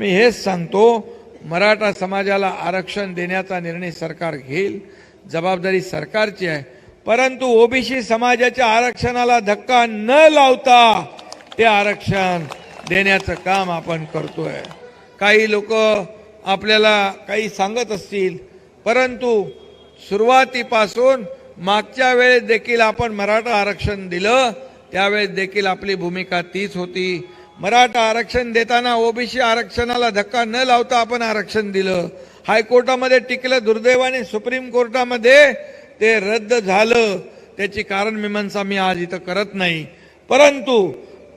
मी हेच सांगतो मराठा समाजाला आरक्षण देण्याचा निर्णय सरकार घेईल जबाबदारी सरकारची आहे. परंतु ओबीसी समाजाच्या आरक्षणाला धक्का न लावता ते आरक्षण देण्याचं काम आपण करतोय. काही लोक आपल्याला काही सांगत असतील परंतु सुरुवातीपासून मागच्या वेळेस देखील आपण मराठा आरक्षण दिलं त्यावेळेस देखील आपली भूमिका तीच होती. मराठा आरक्षण देताना ओबीसी आरक्षणाला धक्का न लावता आपण आरक्षण दिलं. हायकोर्टामध्ये टिकलं दुर्दैवाने सुप्रीम कोर्टामध्ये ते रद्द झालं. त्याची कारण मीमांसा मी आज इथं करत नाही. परंतु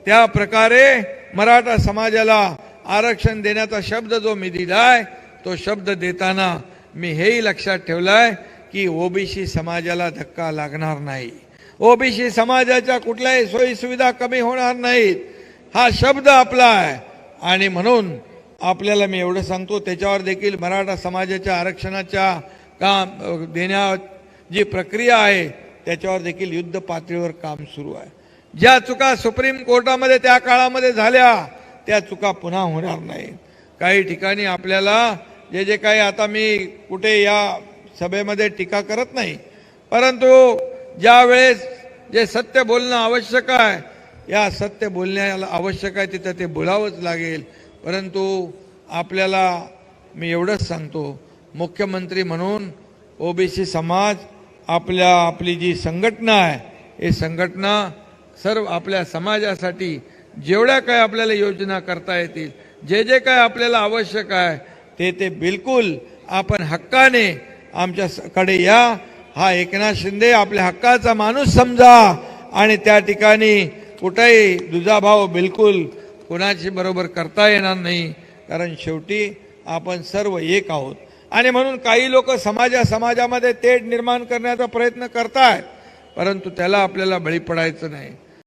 त्या प्रकारे मराठा समाजाला आरक्षण देण्याचा शब्द जो मी दिलाय तो शब्द देताना मी हेही लक्षात ठेवलाय की ओबीसी समाजाला धक्का लागणार नाही. ओबीसी समाजाच्या कुठल्याही सोयी सुविधा कमी होणार नाहीत. हा शब्द आपला आहे. आणि म्हणून आपल्याला मी एवढं सांगतो त्याच्यावर देखील मराठा समाजाच्या आरक्षणाच्या काम देण्या जी प्रक्रिया आहे त्याच्यावर देखील युद्ध पातळीवर काम सुरू आहे. ज्या चुका सुप्रीम कोर्टामध्ये त्या काळामध्ये झाल्या त्या चुका पुन्हा होणार नाही. काही ठिकाणी आपल्याला जे जे काही आता मी कुठे या सभेमध्ये टीका करत नाही परंतु ज्यावेळेस जे सत्य बोलणं आवश्यक आहे या सत्य बोलण्याला आवश्यक आहे तिथं ते बोलावंच लागेल. परंतु आपल्याला मी एवढंच सांगतो मुख्यमंत्री म्हणून ओबीसी समाज आपल्या आपली जी संघटना आहे हे संघटना सर्व आपल्या समाजासाठी जेवढ्या काय आपल्याला योजना करता येतील जे जे काय आपल्याला आवश्यक आहे ते ते बिलकुल आपण हक्काने आमच्या या. हा एकनाथ शिंदे आपल्या हक्काचा माणूस समजा आणि त्या ठिकाणी कुठंही दुजाभाव बिलकुल कुणाची बरोबर करता येणार नाही. कारण शेवटी आपण सर्व एक आहोत. आणि म्हणून काही लोक समाजा समाजामध्ये तेढ निर्माण करण्याचा प्रयत्न करतायत. परंतु त्याला आपल्याला बळी पडायचं नाही.